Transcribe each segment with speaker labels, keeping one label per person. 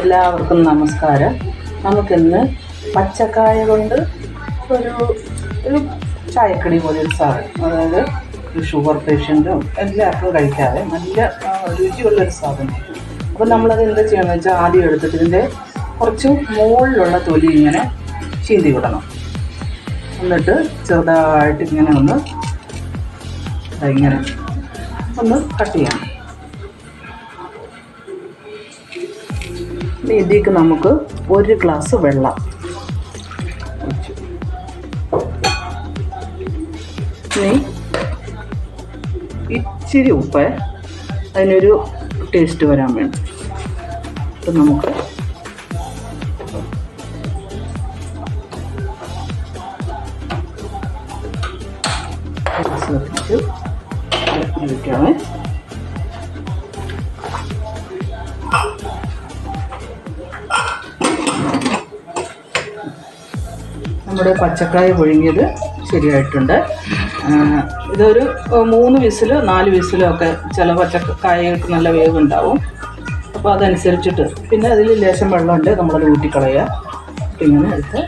Speaker 1: എല്ലാവർക്കും നമസ്കാരം. നമുക്കിന്ന് പച്ചക്കായ കൊണ്ട് ഒരു ഒരു ചായക്കടി പോലെ ഒരു സാധനം. അതായത് ഒരു ഷുഗർ പേഷ്യന്റും എല്ലാവർക്കും കഴിക്കാതെ നല്ല രുചിയുള്ളൊരു സാധനം. അപ്പോൾ നമ്മളത് എന്താ ചെയ്യണമെന്ന് വെച്ചാൽ ആദ്യം എടുത്തിട്ട് ഇതിന്റെ കുറച്ച് മുകളിലുള്ള തൊലി ഇങ്ങനെ ചീന്തി വിടണം. എന്നിട്ട് ചെറുതായിട്ട് ഇങ്ങനെ ഒന്ന് ഇങ്ങനെ ഒന്ന് കട്ട് ചെയ്യണം. ഇനി ഇതിലേക്ക് നമുക്ക് ഒരു ഗ്ലാസ് വെള്ളം. ഇനി ഇച്ചിരി ഉപ്പ് അതിനൊരു ടേസ്റ്റ് വരാൻ വേണം അപ്പം നമുക്ക് ശ്രദ്ധിച്ചു ഒഴിക്കാമേ നമ്മുടെ പച്ചക്കായ പുഴുങ്ങിയത് ശരിയായിട്ടുണ്ട്. ഇതൊരു മൂന്ന് വിസിലോ നാല് വിസിലോ ഒക്കെ ചില പച്ചക്കായകൾക്ക് നല്ല വേവ് ഉണ്ടാവും അപ്പോൾ അതനുസരിച്ചിട്ട് പിന്നെ അതിൽ ലേശം വെള്ളമുണ്ട് നമ്മളത് ഊറ്റിക്കളയുക. ഇങ്ങനെ എടുത്ത്.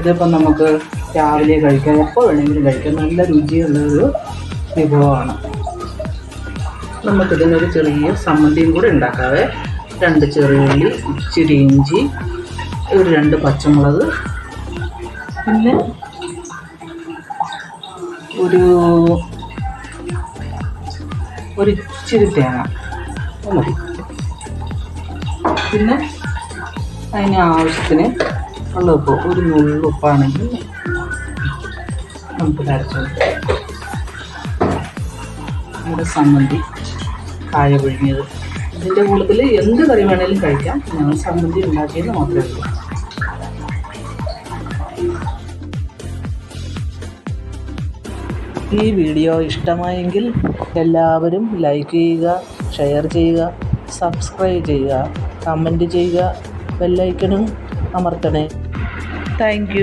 Speaker 1: ഇതിപ്പം നമുക്ക് രാവിലെ കഴിക്കാം എപ്പോൾ വേണമെങ്കിലും കഴിക്കാം. നല്ല രുചിയുള്ളൊരു വിഭവമാണ്. നമുക്കിതിനൊരു ചെറിയ സമ്മന്തിയും കൂടെ ഉണ്ടാക്കാവേ. രണ്ട് ചെറിയ ഉള്ളി ഇച്ചിരി ഇഞ്ചി ഒരു രണ്ട് പച്ചമുളക് പിന്നെ ഒരു ഒരു ഇച്ചിരി തേങ്ങ. മതി. പിന്നെ അതിന് ആവശ്യത്തിന് ഉള്ള ഉപ്പ് ഒരു നുള്ളുപ്പാണെങ്കിൽ നമുക്ക് അരച്ചത് നമ്മുടെ സമ്മന്തി കായ പിഴിഞ്ഞത് ഇതിന്റെ കൂടുതൽ എന്ത് കറി വേണേലും കഴിക്കാം. ഞങ്ങൾ സമ്മന്തി ഉണ്ടാക്കിയത് മാത്രമേ ഉള്ളൂ. ഈ വീഡിയോ ഇഷ്ടമായെങ്കിൽ എല്ലാവരും ലൈക്ക് ചെയ്യുക ഷെയർ ചെയ്യുക സബ്സ്ക്രൈബ് ചെയ്യുക കമന്റ് ചെയ്യുക ബെല്ലൈക്കണും അമർത്തണേ. താങ്ക്